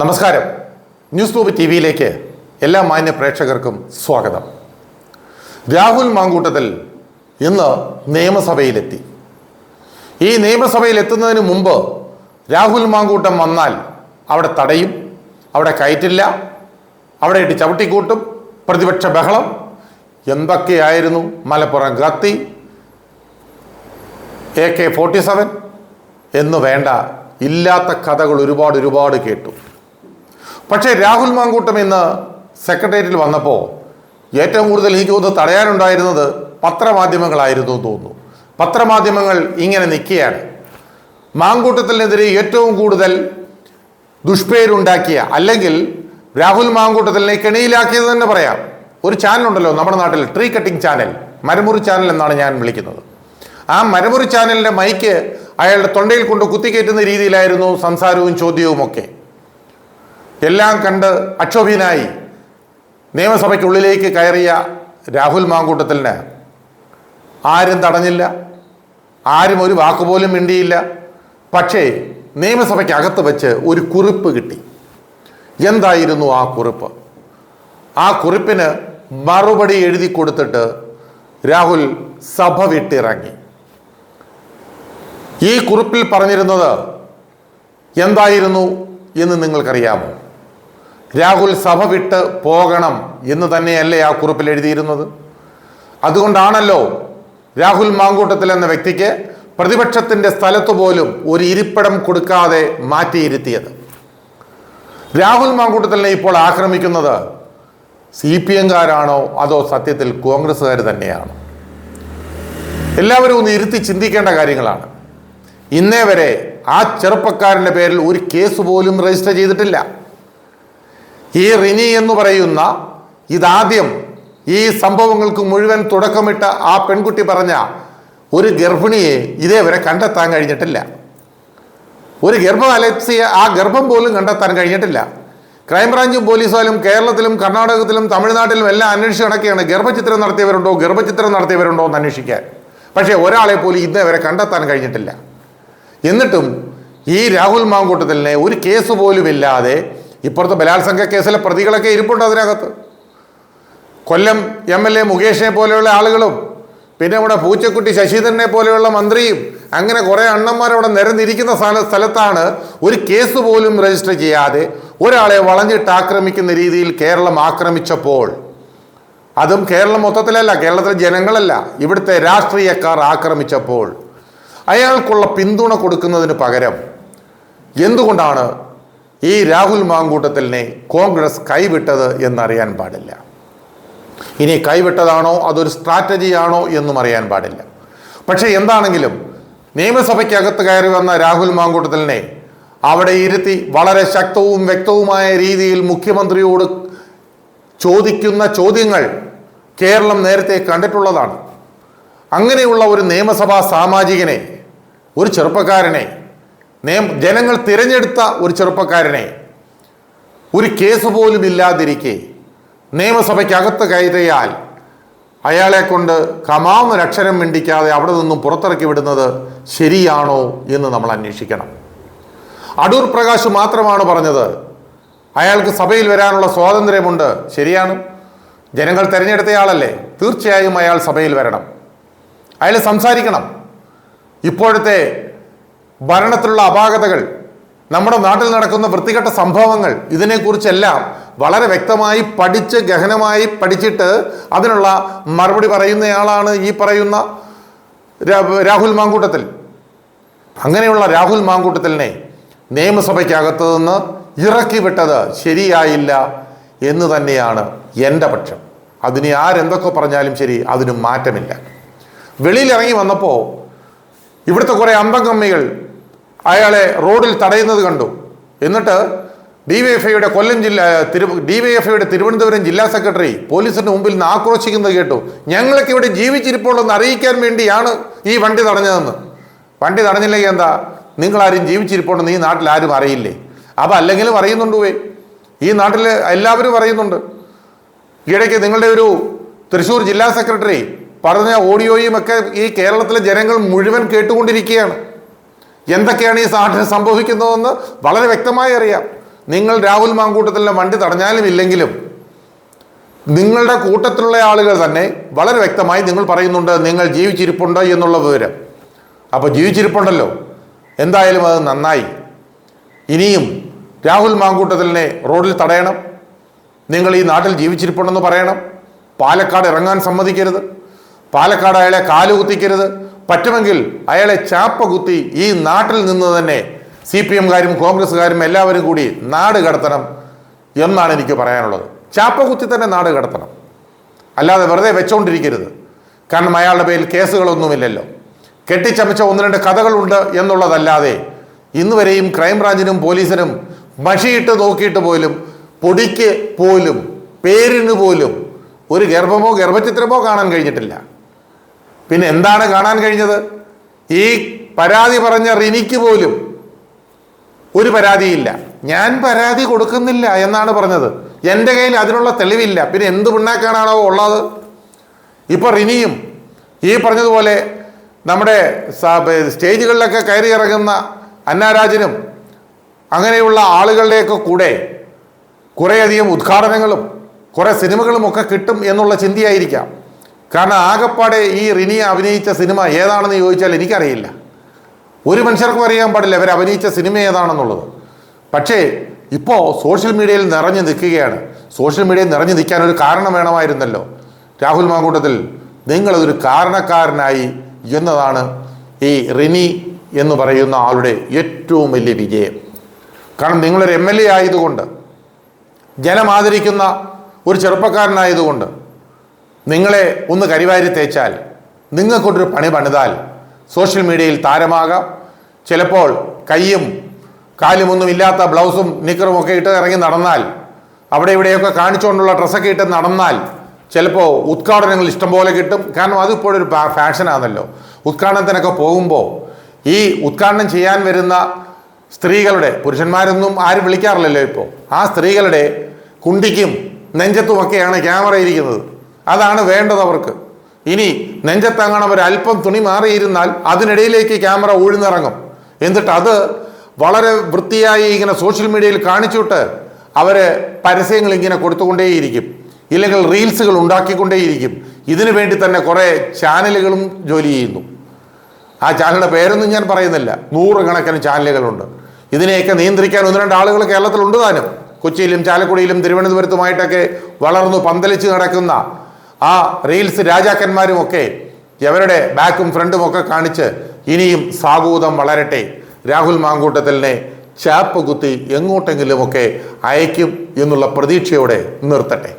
നമസ്കാരം. News tube T വിയിലേക്ക് എല്ലാ മാന്യ പ്രേക്ഷകർക്കും സ്വാഗതം. രാഹുൽ മാങ്കൂട്ടത്തിൽ ഇന്ന് നിയമസഭയിലെത്തി. ഈ നിയമസഭയിൽ എത്തുന്നതിന് മുമ്പ് രാഹുൽ മാങ്കൂട്ടം വന്നാൽ അവിടെ തടയും അവിടെ കയറ്റില്ല അവിടെ ഇട്ട് ചവിട്ടിക്കൂട്ടും പ്രതിപക്ഷ ബഹളം എന്തൊക്കെയായിരുന്നു മലപ്പുറം കത്തി എ കെ ഫോർട്ടി സെവൻ എന്ന് വേണ്ട ഇല്ലാത്ത കഥകൾ ഒരുപാട് ഒരുപാട് കേട്ടു. പക്ഷേ രാഹുൽ മാങ്കൂട്ടം ഇന്ന് സെക്രട്ടേറിയറ്റിൽ വന്നപ്പോൾ ഏറ്റവും കൂടുതൽ എനിക്ക് തോന്നുന്നു തടയാനുണ്ടായിരുന്നത് പത്രമാധ്യമങ്ങളായിരുന്നു എന്ന് തോന്നുന്നു. പത്രമാധ്യമങ്ങൾ ഇങ്ങനെ നിൽക്കുകയാണ്. മാങ്കൂട്ടത്തിനെതിരെ ഏറ്റവും കൂടുതൽ ദുഷ്പേരുണ്ടാക്കിയ അല്ലെങ്കിൽ രാഹുൽ മാങ്കൂട്ടത്തിനെ കെണിയിലാക്കിയത് തന്നെ പറയാം. ഒരു ചാനലുണ്ടല്ലോ നമ്മുടെ നാട്ടിൽ ട്രീ കട്ടിംഗ് ചാനൽ മരമുറി ചാനൽ എന്നാണ് ഞാൻ വിളിക്കുന്നത്. ആ മരമുറി ചാനലിന്റെ മൈക്ക് അയാളുടെ തൊണ്ടയിൽ കൊണ്ട് കുത്തിക്കയറ്റുന്ന രീതിയിലായിരുന്നു സംസാരവും ചോദ്യവും ഒക്കെ എല്ലാം കണ്ട് അക്ഷോഭ്യനായി നിയമസഭയ്ക്കുള്ളിലേക്ക് കയറിയ രാഹുൽ മാങ്കൂട്ടത്തിന് ആരും തടഞ്ഞില്ല ആരും ഒരു വാക്കുപോലും മിണ്ടിയില്ല. പക്ഷേ നിയമസഭയ്ക്കകത്ത് വെച്ച് ഒരു കുറിപ്പ് കിട്ടി. എന്തായിരുന്നു ആ കുറിപ്പ്? ആ കുറിപ്പിന് മറുപടി എഴുതി കൊടുത്തിട്ട് രാഹുൽ സഭ വിട്ടിറങ്ങി. ഈ കുറിപ്പിൽ പറഞ്ഞിരുന്നത് എന്തായിരുന്നു എന്ന് നിങ്ങൾക്കറിയാമോ? രാഹുൽ സഭ വിട്ട് പോകണം എന്ന് തന്നെയല്ലേ ആ കുറിപ്പിൽ എഴുതിയിരുന്നത്? അതുകൊണ്ടാണല്ലോ രാഹുൽ മാങ്കൂട്ടത്തിൽ എന്ന വ്യക്തിക്ക് പ്രതിപക്ഷത്തിന്റെ സ്ഥലത്ത് പോലും ഒരു ഇരിപ്പിടം കൊടുക്കാതെ മാറ്റിയിരുത്തിയത്. രാഹുൽ മാങ്കൂട്ടത്തിനെ ഇപ്പോൾ ആക്രമിക്കുന്നത് സി പി എംകാരാണോ അതോ സത്യത്തിൽ കോൺഗ്രസ്സുകാർ തന്നെയാണോ? എല്ലാവരും ഒന്ന് ഇരുത്തി ചിന്തിക്കേണ്ട കാര്യങ്ങളാണ്. ഇന്നേ വരെ ആ ചെറുപ്പക്കാരന്റെ പേരിൽ ഒരു കേസ് പോലും രജിസ്റ്റർ ചെയ്തിട്ടില്ല. ഈ റിനി എന്ന് പറയുന്ന ഇതാദ്യം ഈ സംഭവങ്ങൾക്ക് മുഴുവൻ തുടക്കമിട്ട ആ പെൺകുട്ടി പറഞ്ഞ ഒരു ഗർഭിണിയെ ഇതേവരെ കണ്ടെത്താൻ കഴിഞ്ഞിട്ടില്ല. ഒരു ഗർഭം അലക്സിയ ആ ഗർഭം പോലും കണ്ടെത്താൻ കഴിഞ്ഞിട്ടില്ല. ക്രൈംബ്രാഞ്ചും പോലീസുകാരും കേരളത്തിലും കർണാടകത്തിലും തമിഴ്നാട്ടിലും എല്ലാം അന്വേഷിച്ച് നടക്കുകയാണ്. ഗർഭചിത്രം നടത്തിയവരുണ്ടോ? ഗർഭചിത്രം നടത്തിയവരുണ്ടോ എന്ന് അന്വേഷിക്കാൻ. പക്ഷേ ഒരാളെ പോലും ഇന്നേ വരെ കണ്ടെത്താൻ കഴിഞ്ഞിട്ടില്ല. എന്നിട്ടും ഈ രാഹുൽ മാങ്കൂട്ടത്തിലിനെ ഒരു കേസ് പോലും ഇല്ലാതെ ഇപ്പുറത്തെ ബലാത്സംഗ കേസിലെ പ്രതികളൊക്കെ ഇരിപ്പുണ്ട് അതിനകത്ത്. കൊല്ലം എം എൽ എ മുകേഷിനെ പോലെയുള്ള ആളുകളും പിന്നെ ഇവിടെ പൂച്ചക്കുട്ടി ശശിധരനെ പോലെയുള്ള മന്ത്രിയും അങ്ങനെ കുറേ അണ്ണന്മാർ അവിടെ നിരന്നിരിക്കുന്ന സ്ഥല സ്ഥലത്താണ് ഒരു കേസ് പോലും രജിസ്റ്റർ ചെയ്യാതെ ഒരാളെ വളഞ്ഞിട്ട് ആക്രമിക്കുന്ന രീതിയിൽ കേരളം ആക്രമിച്ചപ്പോൾ. അതും കേരളം മൊത്തത്തിലല്ല കേരളത്തിലെ ജനങ്ങളല്ല ഇവിടുത്തെ രാഷ്ട്രീയക്കാർ ആക്രമിച്ചപ്പോൾ. അയാൾക്കുള്ള പിന്തുണ കൊടുക്കുന്നതിന് പകരം എന്തുകൊണ്ടാണ് ഈ രാഹുൽ മാങ്കൂട്ടത്തിലിനെ കോൺഗ്രസ് കൈവിട്ടത് എന്നറിയാൻ പാടില്ല. ഇനി കൈവിട്ടതാണോ അതൊരു സ്ട്രാറ്റജിയാണോ എന്നും അറിയാൻ പാടില്ല. പക്ഷേ എന്താണെങ്കിലും നിയമസഭയ്ക്കകത്ത് കയറി വന്ന രാഹുൽ മാങ്കൂട്ടത്തിലിനെ അവിടെ ഇരുത്തി വളരെ ശക്തവും വ്യക്തവുമായ രീതിയിൽ മുഖ്യമന്ത്രിയോട് ചോദിക്കുന്ന ചോദ്യങ്ങൾ കേരളം നേരത്തെ കണ്ടിട്ടുള്ളതാണ്. അങ്ങനെയുള്ള ഒരു നിയമസഭാ സാമാജികനെ ഒരു ചെറുപ്പക്കാരനെ നിയം ജനങ്ങൾ തിരഞ്ഞെടുത്ത ഒരു ചെറുപ്പക്കാരനെ ഒരു കേസ് പോലും ഇല്ലാതിരിക്കെ നിയമസഭയ്ക്കകത്ത് കയറിയാൽ അയാളെ കൊണ്ട് അക്ഷരം മിണ്ടിക്കാതെ അവിടെ നിന്നും പുറത്തിറക്കി വിടുന്നത് ശരിയാണോ എന്ന് നമ്മൾ അന്വേഷിക്കണം. അടൂർ പ്രകാശ് മാത്രമാണ് പറഞ്ഞത് അയാൾക്ക് സഭയിൽ വരാനുള്ള സ്വാതന്ത്ര്യമുണ്ട് ശരിയാണ്. ജനങ്ങൾ തിരഞ്ഞെടുത്തയാളല്ലേ തീർച്ചയായും അയാൾ സഭയിൽ വരണം. അയാൾ സംസാരിക്കണം. ഇപ്പോഴത്തെ ഭരണത്തിലുള്ള അപാകതകൾ നമ്മുടെ നാട്ടിൽ നടക്കുന്ന വൃത്തികെട്ട സംഭവങ്ങൾ ഇതിനെക്കുറിച്ചെല്ലാം വളരെ വ്യക്തമായി പഠിച്ച് ഗഹനമായി പഠിച്ചിട്ട് അതിനുള്ള മറുപടി പറയുന്നയാളാണ് ഈ പറയുന്ന രാഹുൽ മാങ്കൂട്ടത്തിൽ. അങ്ങനെയുള്ള രാഹുൽ മാങ്കൂട്ടത്തിലിനെ നിയമസഭയ്ക്കകത്തു നിന്ന് ഇറക്കി വിട്ടത് ശരിയായില്ല എന്ന് തന്നെയാണ് എന്റെ പക്ഷം. അതിന് ആരെന്തൊക്കെ പറഞ്ഞാലും ശരി അതിന് മാറ്റമില്ല. വെളിയിലിറങ്ങി വന്നപ്പോൾ ഇവിടുത്തെ കുറേ അമ്പങ്കമ്മികൾ അയാളെ റോഡിൽ തടയുന്നത് കണ്ടു. എന്നിട്ട് ഡി വൈ എഫ് ഐയുടെ കൊല്ലം ജില്ല തിരു ഡി വൈ എഫ് ഐയുടെ തിരുവനന്തപുരം ജില്ലാ സെക്രട്ടറി പോലീസിന്റെ മുമ്പിൽ നിന്ന് ആക്രോശിക്കുന്നത് കേട്ടു. ഞങ്ങളൊക്കെ ഇവിടെ ജീവിച്ചിരിപ്പുള്ളതെന്ന് അറിയിക്കാൻ വേണ്ടിയാണ് ഈ വണ്ടി തടഞ്ഞതെന്ന്. വണ്ടി തടഞ്ഞില്ലെങ്കിൽ എന്താ? നിങ്ങളാരും ജീവിച്ചിരിപ്പുണ്ടെന്ന് ഈ നാട്ടിൽ ആരും അറിയില്ലേ? അപ്പം അല്ലെങ്കിലും അറിയുന്നുണ്ട് പോയി. ഈ നാട്ടിൽ എല്ലാവരും അറിയുന്നുണ്ട് ഈയിടയ്ക്ക് നിങ്ങളുടെ ഒരു തൃശ്ശൂർ ജില്ലാ സെക്രട്ടറി പറഞ്ഞ ഓഡിയോയും ഒക്കെ ഈ കേരളത്തിലെ ജനങ്ങൾ മുഴുവൻ കേട്ടുകൊണ്ടിരിക്കുകയാണ്. എന്തൊക്കെയാണ് ഈ സാഹചര്യം സംഭവിക്കുന്നതെന്ന് വളരെ വ്യക്തമായി അറിയാം. നിങ്ങൾ രാഹുൽ മാങ്കൂട്ടത്തിലെ വണ്ടി തടഞ്ഞാലും ഇല്ലെങ്കിലും നിങ്ങളുടെ കൂട്ടത്തിലുള്ള ആളുകൾ തന്നെ വളരെ വ്യക്തമായി നിങ്ങൾ പറയുന്നുണ്ട് നിങ്ങൾ ജീവിച്ചിരിപ്പുണ്ട് എന്നുള്ള വിവരം. അപ്പോൾ ജീവിച്ചിരിപ്പുണ്ടല്ലോ. എന്തായാലും അത് നന്നായി. ഇനിയും രാഹുൽ മാങ്കൂട്ടത്തിലിനെ റോഡിൽ തടയണം. നിങ്ങൾ ഈ നാട്ടിൽ ജീവിച്ചിരിപ്പുണ്ടെന്ന് പറയണം. പാലക്കാട് ഇറങ്ങാൻ സമ്മതിക്കരുത്. പാലക്കാട് അയാളെ കാൽ കുത്തിക്കരുത് പറ്റുമെങ്കിൽ അയാളെ ചാപ്പ കുത്തി ഈ നാട്ടിൽ നിന്ന് തന്നെ സി പി എംകാരും കോൺഗ്രസ്സുകാരും എല്ലാവരും കൂടി നാട് കടത്തണം എന്നാണ് എനിക്ക് പറയാനുള്ളത്. ചാപ്പ കുത്തി തന്നെ നാട് കടത്തണം. അല്ലാതെ വെറുതെ വെച്ചുകൊണ്ടിരിക്കരുത് കാരണം അയാളുടെ പേരിൽ കേസുകളൊന്നുമില്ലല്ലോ. കെട്ടിച്ചമച്ച ഒന്ന് രണ്ട് കഥകളുണ്ട് എന്നുള്ളതല്ലാതെ ഇന്ന് വരെയും ക്രൈംബ്രാഞ്ചിനും പോലീസിനും മഷിയിട്ട് നോക്കിയിട്ട് പോലും പൊടിക്ക് പോലും പേരിന് പോലും ഒരു ഗർഭമോ ഗർഭചിത്രമോ കാണാൻ കഴിഞ്ഞിട്ടില്ല. പിന്നെ എന്താണ് കാണാൻ കഴിഞ്ഞത്? ഈ പരാതി പറഞ്ഞ റിനിക്ക് പോലും ഒരു പരാതിയില്ല. ഞാൻ പരാതി കൊടുക്കുന്നില്ല എന്നാണ് പറഞ്ഞത്. എന്റെ കയ്യിൽ അതിനുള്ള തെളിവില്ല. പിന്നെ എന്ത് പിണ്ണാക്കാണാണോ ഉള്ളത്? ഇപ്പൊ റിനിയും ഈ പറഞ്ഞതുപോലെ നമ്മുടെ സ്റ്റേജുകളിലൊക്കെ കയറി ഇറങ്ങുന്ന അന്നാരാജനും അങ്ങനെയുള്ള ആളുകളുടെയൊക്കെ കൂടെ കുറേയധികം ഉദ്ഘാടനങ്ങളും കുറേ സിനിമകളും ഒക്കെ കിട്ടും എന്നുള്ള ചിന്തയായിരിക്കാം. കാരണം ആകെപ്പാടെ ഈ റിനി അഭിനയിച്ച സിനിമ ഏതാണെന്ന് ചോദിച്ചാൽ എനിക്കറിയില്ല. ഒരു മനുഷ്യർക്കും അറിയാൻ പാടില്ല അവർ അഭിനയിച്ച സിനിമ ഏതാണെന്നുള്ളത്. പക്ഷേ ഇപ്പോൾ സോഷ്യൽ മീഡിയയിൽ നിറഞ്ഞു നിൽക്കുകയാണ്. സോഷ്യൽ മീഡിയയിൽ നിറഞ്ഞു നിൽക്കാൻ ഒരു കാരണം വേണമായിരുന്നല്ലോ. രാഹുൽ മാങ്കൂട്ടത്തിൽ നിങ്ങളതൊരു കാരണക്കാരനായി എന്നതാണ് ഈ റിനി എന്ന് പറയുന്ന ആളുടെ ഏറ്റവും വലിയ വിജയം. കാരണം നിങ്ങളൊരു എം എൽ എ ആയതുകൊണ്ട് ജനം ആദരിക്കുന്ന ഒരു ചെറുപ്പക്കാരനായതുകൊണ്ട് നിങ്ങളെ ഒന്ന് കരിവാരി തേച്ചാൽ നിങ്ങൾക്കൊരു പണി പണിതാൽ സോഷ്യൽ മീഡിയയിൽ താരമാകാം. ചിലപ്പോൾ കൈയും കാലുമൊന്നും ഇല്ലാത്ത ബ്ലൗസും നിക്കറും ഒക്കെ ഇട്ട് ഇറങ്ങി നടന്നാൽ അവിടെ ഇവിടെയൊക്കെ കാണിച്ചുകൊണ്ടുള്ള ഡ്രസ്സൊക്കെ ഇട്ട് നടന്നാൽ ചിലപ്പോൾ ഉദ്ഘാടനങ്ങൾ ഇഷ്ടംപോലെ കിട്ടും. കാരണം അതിപ്പോഴൊരു ഫാഷനാണല്ലോ ഉദ്ഘാടനത്തിനൊക്കെ പോകുമ്പോൾ ഈ ഉദ്ഘാടനം ചെയ്യാൻ വരുന്ന സ്ത്രീകളുടെ പുരുഷന്മാരൊന്നും ആരും വിളിക്കാറില്ലല്ലോ ഇപ്പോൾ ആ സ്ത്രീകളുടെ കുണ്ടിക്കും നെഞ്ചത്തുമൊക്കെയാണ് ക്യാമറ ഇരിക്കുന്നത്. അതാണ് വേണ്ടത് അവർക്ക്. ഇനി നെഞ്ചത്തങ്ങണം ഒരു അല്പം തുണി മാറിയിരുന്നാൽ അതിനിടയിലേക്ക് ക്യാമറ ഊഴ്ന്നിറങ്ങും. എന്നിട്ട് അത് വളരെ വൃത്തിയായി ഇങ്ങനെ സോഷ്യൽ മീഡിയയിൽ കാണിച്ചിട്ട് അവർ പരസ്യങ്ങൾ ഇങ്ങനെ കൊടുത്തുകൊണ്ടേയിരിക്കും. ഇല്ലെങ്കിൽ റീൽസുകൾ ഉണ്ടാക്കിക്കൊണ്ടേയിരിക്കും. ഇതിനു വേണ്ടി തന്നെ കുറേ ചാനലുകളും ജോലി ചെയ്യുന്നു. ആ ചാനലിന്റെ പേരൊന്നും ഞാൻ പറയുന്നില്ല. നൂറുകണക്കിന് ചാനലുകളുണ്ട്. ഇതിനെയൊക്കെ നിയന്ത്രിക്കാൻ ഒന്ന് രണ്ട് ആളുകൾ കേരളത്തിലുണ്ട് താനും. കൊച്ചിയിലും ചാലക്കുടിയിലും തിരുവനന്തപുരത്തുമായിട്ടൊക്കെ വളർന്നു പന്തലിച്ച് നടക്കുന്ന ആ റീൽസ് രാജാക്കന്മാരും ഒക്കെ അവരുടെ ബാക്കും ഫ്രണ്ടും ഒക്കെ കാണിച്ച് ഇനിയും സാഗൂതം വളരട്ടെ. രാഹുൽ മാങ്കൂട്ടത്തിലിനെ ചാപ്പ് കുത്തി എങ്ങോട്ടെങ്കിലുമൊക്കെ അയക്കും എന്നുള്ള പ്രതീക്ഷയോടെ നിർത്തട്ടെ.